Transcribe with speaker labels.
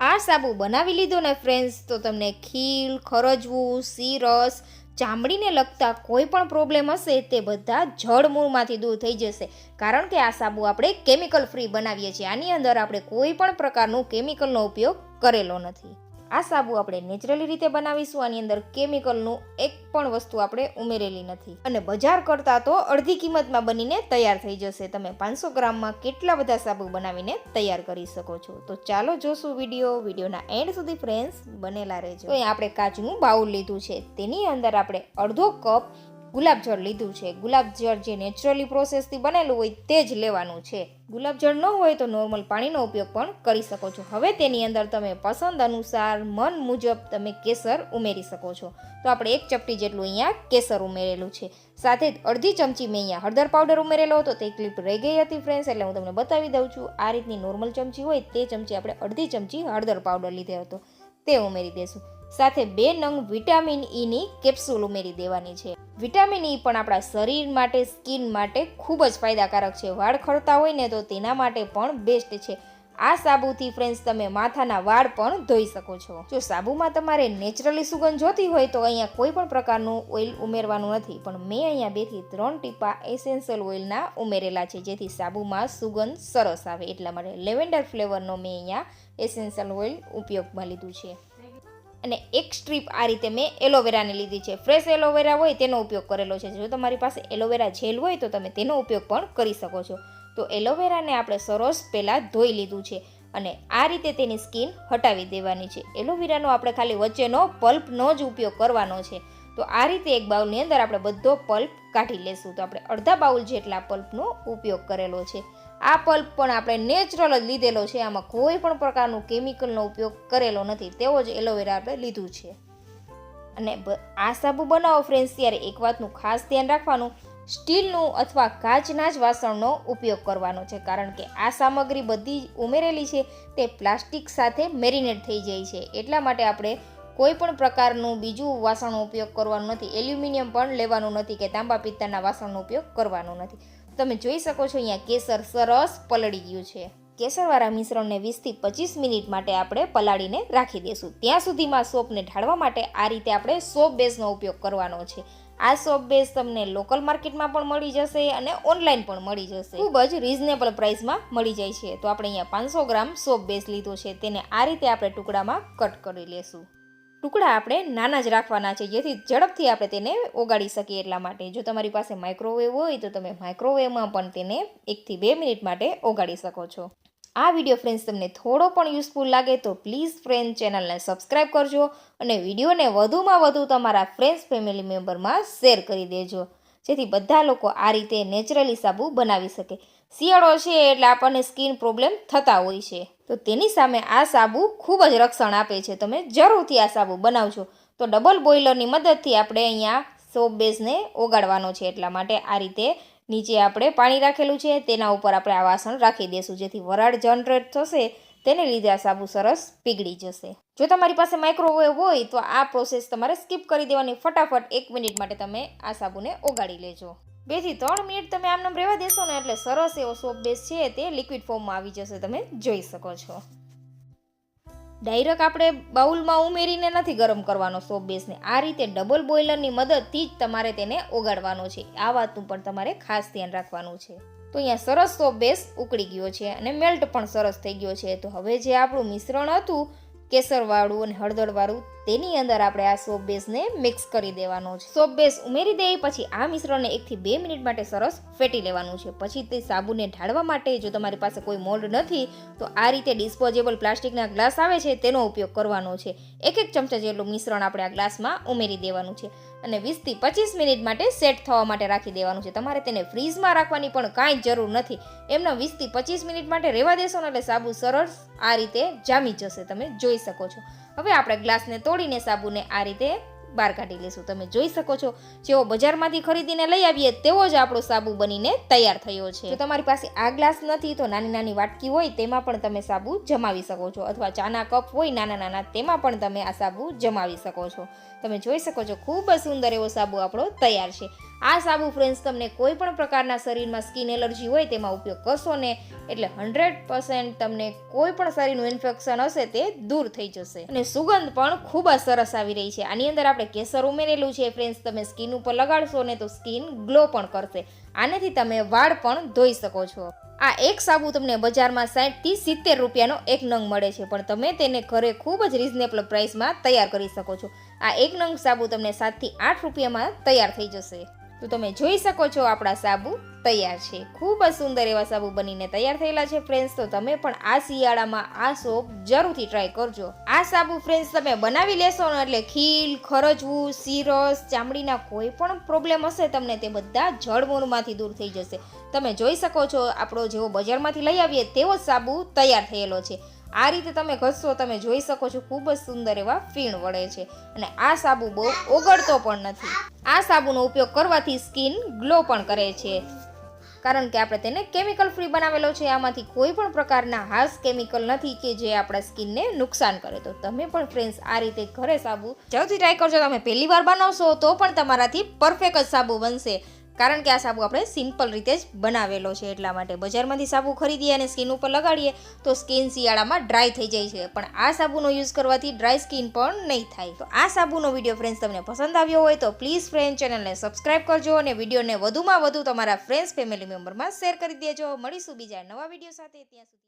Speaker 1: આ સાબુ બનાવી લીધો ને ફ્રેન્ડ્સ તો તમને ખીલ ખરજવું સીરસ ચામડીને લગતા કોઈ પણ પ્રોબ્લેમ હશે તે બધા જળમૂળમાંથી દૂર થઈ જશે. કારણ કે આ સાબુ આપણે કેમિકલ ફ્રી બનાવીએ છીએ. આની અંદર આપણે કોઈ પણ પ્રકારનું કેમિકલનો ઉપયોગ કરેલો નથી. આ સાબુ આપણે નેચરલી રીતે બનાવીશું. આની અંદર કેમિકલનું એક પણ વસ્તુ આપણે ઉમેરેલી નથી. અને બજાર કરતાં તો અડધી કિંમતમાં બનીને તૈયાર થઈ જશે. તમે પાંચસો ગ્રામમાં કેટલા બધા સાબુ બનાવીને તૈયાર કરી શકો છો? તો ચાલો જોશું વીડિયો. વિડીયોના એન્ડ સુધી ફ્રેન્ડ્સ બનેલા રહેજો. તો આપણે કાચનું બાઉલ લીધું છે. તેની અંદર આપણે અડધો કપ ગુલાબજળ લીધું છે. ગુલાબજળ જે નેચરલી પ્રોસેસથી બનેલું હોય તે જ લેવાનું છે. ગુલાબજળ ન હોય તો નોર્મલ પાણીનો ઉપયોગ પણ કરી શકો છો. હવે તેની અંદર તમે પસંદ અનુસાર મન મુજબ તમે કેસર ઉમેરી શકો છો. તો આપણે એક ચપટી જેટલું અહીંયા કેસર ઉમેરેલું છે. સાથે જ અડધી ચમચી મેં અહીંયા હળદર પાવડર ઉમેરેલો હતો. તે ક્લિપ રહી ગઈ હતી ફ્રેન્ડ્સ એટલે હું તમને બતાવી દઉં છું. આ રીતની નોર્મલ ચમચી હોય તે ચમચી આપણે અડધી ચમચી હળદર પાવડર લીધો હતો. તે ઉમેરી દેશું. સાથે બે નંગ વિટામિન ઈની કેપ્સ્યુલ ઉમેરી દેવાની છે. વિટામિન ઈ પણ આપણા શરીર માટે, સ્કિન માટે ખૂબ જ ફાયદાકારક છે. વાળ ખરતા હોય ને તો તેના માટે પણ બેસ્ટ છે. આ સાબુથી ફ્રેન્ડ્સ તમે માથાના વાળ પણ ધોઈ શકો છો. જો સાબુમાં તમારે નેચરલી સુગંધ જોતી હોય તો અહીંયા કોઈ પણ પ્રકારનું ઓઇલ ઉમેરવાનું નથી. પણ મેં અહીંયા બેથી ત્રણ ટીપા એસેન્શિયલ ઓઇલના ઉમેરેલા છે, જેથી સાબુમાં સુગંધ સરસ આવે. એટલા માટે લેવેન્ડર ફ્લેવરનો મેં અહીંયા એસેન્શિયલ ઓઇલ ઉપયોગમાં લીધું છે. અને એક સ્ટ્રીપ આ રીતે મેં એલોવેરાની લીધી છે. ફ્રેશ એલોવેરા હોય તેનો ઉપયોગ કરેલો છે. જો તમારી પાસે એલોવેરા જેલ હોય તો તમે તેનો ઉપયોગ પણ કરી શકો છો. તો એલોવેરાને આપણે સરસ પહેલાં ધોઈ લીધું છે અને આ રીતે તેની સ્કિન હટાવી દેવાની છે. એલોવેરાનો આપણે ખાલી વચ્ચેનો પલ્પનો જ ઉપયોગ કરવાનો છે. તો આ રીતે એક બાઉલની અંદર આપણે બધો પલ્પ કાઢી લેશું. તો આપણે અડધા બાઉલ જેટલા પલ્પનો ઉપયોગ કરેલો છે. આ પલ્પ પણ આપણે નેચરલ જ લીધેલો છે. આમાં કોઈ પણ પ્રકારનું કેમિકલનો ઉપયોગ કરેલો નથી. તેવો જ એલોવેરા આપણે લીધું છે. અને આ સાબુ બનાવો ફ્રેન્ડ્સ ત્યારે એક વાતનું ખાસ ધ્યાન રાખવાનું, સ્ટીલનું અથવા કાચના જ વાસણનો ઉપયોગ કરવાનો છે. કારણ કે આ સામગ્રી બધી ઉમેરેલી છે, તે પ્લાસ્ટિક સાથે મેરિનેટ થઈ જાય છે. એટલા માટે આપણે કોઈ પણ પ્રકારનું બીજું વાસણનો ઉપયોગ કરવાનો નથી. એલ્યુમિનિયમ પણ લેવાનું નથી કે તાંબા પિત્તળના વાસણનો ઉપયોગ કરવાનો નથી. તમે જોઈ શકો છો અહીંયા કેસર સરસ પલળી ગયું છે. કેસરવાળા મિશ્રણને વીસથી પચીસ મિનિટ માટે આપણે પલાળીને રાખી દઈશું ત્યાં સુધીમાં સોપને ઢાળવા માટે આ રીતે આપણે સોપ બેઝનો ઉપયોગ કરવાનો છે. આ સોપ બેઝ તમને લોકલ માર્કેટમાં પણ મળી જશે અને ઓનલાઈન પણ મળી જશે. ખૂબ જ રિઝનેબલ પ્રાઇસમાં મળી જાય છે. તો આપણે અહીંયા પાંચસો ગ્રામ સોપ બેઝ લીધો છે. તેને આ રીતે આપણે ટુકડામાં કટ કરી લેશું. ટુકડા આપણે નાના જ રાખવાના છે. જેથી ઝડપથી આપણે તેને ઓગાળી શકીએ એટલા માટે. જો તમારી પાસે માઇક્રોવેવ હોય તો તમે માઇક્રોવેવમાં પણ તેને એકથી બે મિનિટ માટે ઓગાળી શકો છો. આ વીડિયો ફ્રેન્ડ્સ તમને થોડો પણ યુઝફુલ લાગે તો પ્લીઝ ફ્રેન્ડ ચેનલને સબસ્ક્રાઈબ કરજો અને વિડીયોને વધુમાં વધુ તમારા ફ્રેન્ડ્સ ફેમિલી મેમ્બરમાં શેર કરી દેજો. જેથી બધા લોકો આ રીતે નેચરલી સાબુ બનાવી શકે. શિયાળો છે એટલે આપણને સ્કિન પ્રોબ્લેમ થતા હોય છે. તો તેની સામે આ સાબુ ખૂબ જ રક્ષણ આપે છે. તમે જરૂરથી આ સાબુ બનાવજો. તો ડબલ બોઇલરની મદદથી આપણે અહીંયા સોપ બેઝને ઓગાળવાનો છે. એટલા માટે આ રીતે નીચે આપણે પાણી રાખેલું છે. તેના ઉપર આપણે આ વાસણ રાખી દઈશું જેથી વરાળ જનરેટ થશે. તેને લીધે આ સાબુ સરસ પીગળી જશે. જો તમારી પાસે માઇક્રોવેવ હોય તો આ પ્રોસેસ તમારે સ્કીપ કરી દેવાની. ફટાફટ એક મિનિટ માટે તમે આ સાબુને ઓગાળી લેજો. બેથી ત્રણ મિનિટ તમે આમ નામ રહેવા દેશો ને એટલે સરસ એવો સોપ બેસ છે તે લિક્વિડ ફોર્મમાં આવી જશે. તમે જોઈ શકો છો. ડાયરેક્ટ આપણે બાઉલમાં ઉમેરીને નથી ગરમ કરવાનો સોપ બેસને આ રીતે ડબલ બોઇલરની મદદથી જ તમારે તેને ઓગાળવાનો છે. આ વાતનું પણ તમારે ખાસ ધ્યાન રાખવાનું છે. તો અહીંયા સરસ સોપ બેસ ઉકળી ગયો છે અને મેલ્ટ પણ સરસ થઈ ગયો છે. તો હવે જે આપણું મિશ્રણ હતું, કેસરવાળું અને હળદરવાળું, તેની અંદર આપણે આ સોપ બેસને મિક્સ કરી દેવાનો છે. સોપ બેસ ઉમેરી દઈ પછી આ મિશ્રણને એકથી બે મિનિટ માટે સરસ ફેટી લેવાનું છે. પછી તે સાબુને ઢાળવા માટે જો તમારી પાસે કોઈ મોલ્ડ નથી, તો આ રીતે ડિસ્પોઝેબલ પ્લાસ્ટિકના ગ્લાસ આવે છે, તેનો ઉપયોગ કરવાનો છે. એક એક ચમચા જેટલું મિશ્રણ આપણે આ ગ્લાસમાં ઉમેરી દેવાનું છે. અને વીસથી પચીસ મિનિટ માટે સેટ થવા માટે રાખી દેવાનું છે. તમારે તેને ફ્રીઝમાં રાખવાની પણ કાંઈ જરૂર નથી. એમના વીસથી પચીસ મિનિટ માટે રહેવા દેશો ને એટલે સાબુ સરસ આ રીતે જામી જશે. તમે જોઈ શકો છો. હવે આપણે ગ્લાસને તોડીને સાબુને આ રીતે બહાર કાઢી લઈશું તમે જોઈ શકો છો, જેવો બજારમાંથી ખરીદીને લઈ આવીએ, તેવો જ આપણો સાબુ બનીને તૈયાર થયો છે. જો તમારી પાસે આ ગ્લાસ નથી, તો નાની નાની વાટકી હોય, તેમાં પણ તમે સાબુ જમાવી શકો છો. અથવા ચાના કપ હોય, નાના નાના, તેમાં પણ તમે આ સાબુ જમાવી શકો છો. તમે જોઈ શકો છો, ખૂબ જ સુંદર એવો સાબુ આપણો તૈયાર છે. આ સાબુ ફ્રેન્ડ્સ, તમને કોઈ પણ પ્રકારના શરીરમાં સ્કિન એલર્જી હોય તેમાં ઉપયોગ કરશો ને, એટલે હંડ્રેડ પર્સન્ટ તમને કોઈ પણ શરીરનું ઇન્ફેક્શન હશે તે દૂર થઈ જશે. અને સુગંધ પણ ખૂબ જ સરસ આવી રહી છે. આની અંદર આપણે કેસર ઉમેરેલું છે ફ્રેન્ડ્સ, તમે સ્કિન ઉપર લગાડશો ને તો સ્કિન ગ્લો પણ કરશે. આનેથી તમે વાળ પણ ધોઈ શકો છો. આ એક સાબુ તમને બજારમાં સાઠથી સિત્તેર રૂપિયાનો એક નંગ મળે છે, પણ તમે તેને ઘરે ખૂબ જ રિઝનેબલ પ્રાઇસમાં તૈયાર કરી શકો છો. આ એક નંગ સાબુ તમને સાતથી આઠ રૂપિયામાં તૈયાર થઈ જશે. તો તમે જોઈ શકો છો આપણા સાબુ તૈયાર છે. ખૂબ જ સુંદર એવા સાબુ બનીને તૈયાર થયેલા છે ફ્રેન્ડ્સ તો તમે પણ આ શિયાળામાં આ સોપ જરૂરથી ટ્રાય કરજો. આ સાબુ ફ્રેન્ડ્સ તમે બનાવી લેશો ને એટલે ખીલ, ખરજવું સીરસ ચામડીના કોઈ પણ પ્રોબ્લેમ હશે તમને તે બધા જળમૂળમાંથી દૂર થઈ જશે. તમે જોઈ શકો છો આપણો જેવો બજારમાંથી લઈ આવીએ તેવો સાબુ તૈયાર થયેલો છે. આ રીતે તમે ઘસશો તમે જોઈ શકો છો, ખૂબ જ સુંદર એવા ફીણ વળે છે. અને આ સાબુ બહુ ઓગળતો પણ નથી. આ સાબુનો ઉપયોગ કરવાથી સ્કિન ગ્લો પણ કરે છે. કારણ કે આપણે તેને કેમિકલ ફ્રી બનાવેલો છે. આમાંથી કોઈ પણ પ્રકારના હાસ કેમિકલ નથી કે જે આપણા સ્કિનને નુકસાન કરે. તો તમે પણ ફ્રેન્ડ્સ, આ રીતે ઘરે સાબુ જરૂરથી ટ્રાય કરજો. તમે પહેલી વાર બનાવશો તો પણ તમારાથી પરફેક્ટ જ સાબુ બનશે. કારણ કે આ સાબુ આપણે સિમ્પલ રીતે જ બનાવેલો છે એટલા માટે. બજારમાંથી સાબુ ખરીદીએ અને સ્કિન ઉપર લગાડીએ તો સ્કિન શિયાળામાં ડ્રાય થઈ જાય છે. પણ આ સાબુનો યુઝ કરવાથી ડ્રાય સ્કિન પણ નહીં થાય. તો આ સાબુનો વીડિયો ફ્રેન્ડ્સ તમને પસંદ આવ્યો હોય તો પ્લીઝ ફ્રેન્ડ ચેનલને સબસ્ક્રાઇબ કરજો અને વિડીયોને વધુમાં વધુ તમારા ફ્રેન્ડ્સ ફેમિલી મેમ્બરમાં શેર કરી દેજો. મળીશું બીજા નવા વીડિયો સાથે. ત્યાં સુધી